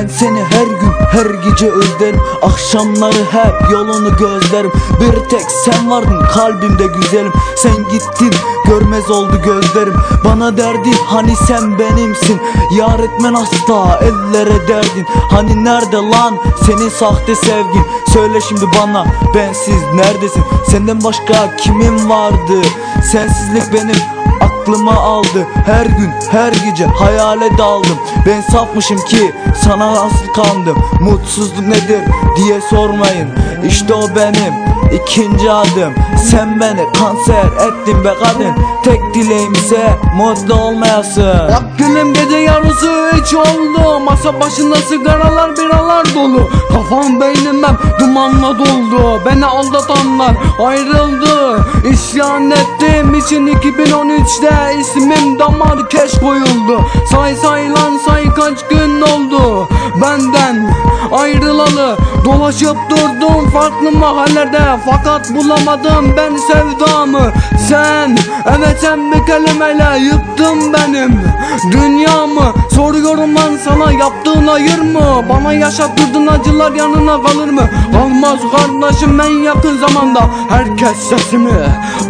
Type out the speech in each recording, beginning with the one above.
Ben seni her gün her gece özlerim. Akşamları hep yolunu gözlerim. Bir tek sen vardın kalbimde güzelim. Sen gittin görmez oldu gözlerim. Bana derdin hani sen benimsin. Yar etmen asla ellere derdin. Hani nerede lan senin sahte sevgin? Söyle şimdi bana bensiz neredesin? Senden başka kimin vardı? Sensizlik benim Aklımı aldı her gün her gece hayale daldım. Ben safmışım ki sana nasıl kandım Mutsuzluk nedir diye sormayın. İşte o benim ikinci adım. Sen beni kanser ettin be kadın. Tek dileğim ise mutlu olmayasın. Bak gülüm gece yarısı hiç oldu. Masa başında sigaralar biralar dolu. Kafam beynim hep dumanla doldu. Beni aldatanlar ayrıldı. İsyan ettim için 2013'te ismim damar keş koyuldu. Say say lan say kaç gün oldu? Benden ayrılalı Dolaşıp durdum farklı mahallede Fakat bulamadım ben sevdamı. Sen evet sen bir kelimeyle yıktın benim Dünyamı. Soruyorum lan sana yaptığın hayır mı? Bana yaşattırdın acılar yanına kalır mı? Kalmaz kardeşim en yakın zamanda Herkes sesimi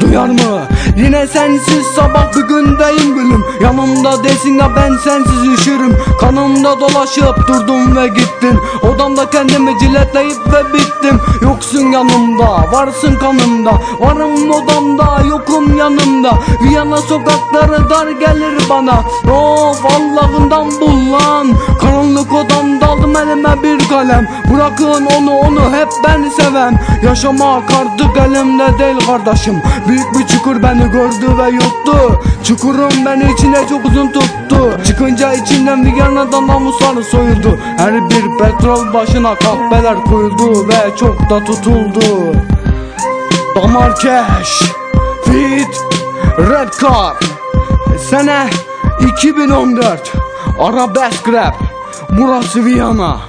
duyar mı? Yine sensiz sabah bir gündeyim gülüm. Yanımda desin ya ben sensiz üşürüm. Kanımda dolaşıp durdum ve gittin Odamda kendimi ciletleyip ve bittim. Yoksun yanımda varsın kanımda. Varım odamda yokum yanımda. Viyana sokakları dar gelir bana. Of Allah'ından bul lan Karanlık odamda aldım elime bir kalem. Bırakın onu onu hep ben sevem. Yaşamak artık elimde değil kardeşim. Büyük bir çukur beni gördü ve yuttu. Çukurum beni içine çok uzun tuttu. Çıkınca içinden Viyana'dan namuslar soyuldu. Her bir petrol başına kahveler koyuldu Ve çok da tutuldu. Damar Cash Fit Red Car. Sene 2014 Arabesk Rap. Burası Viyana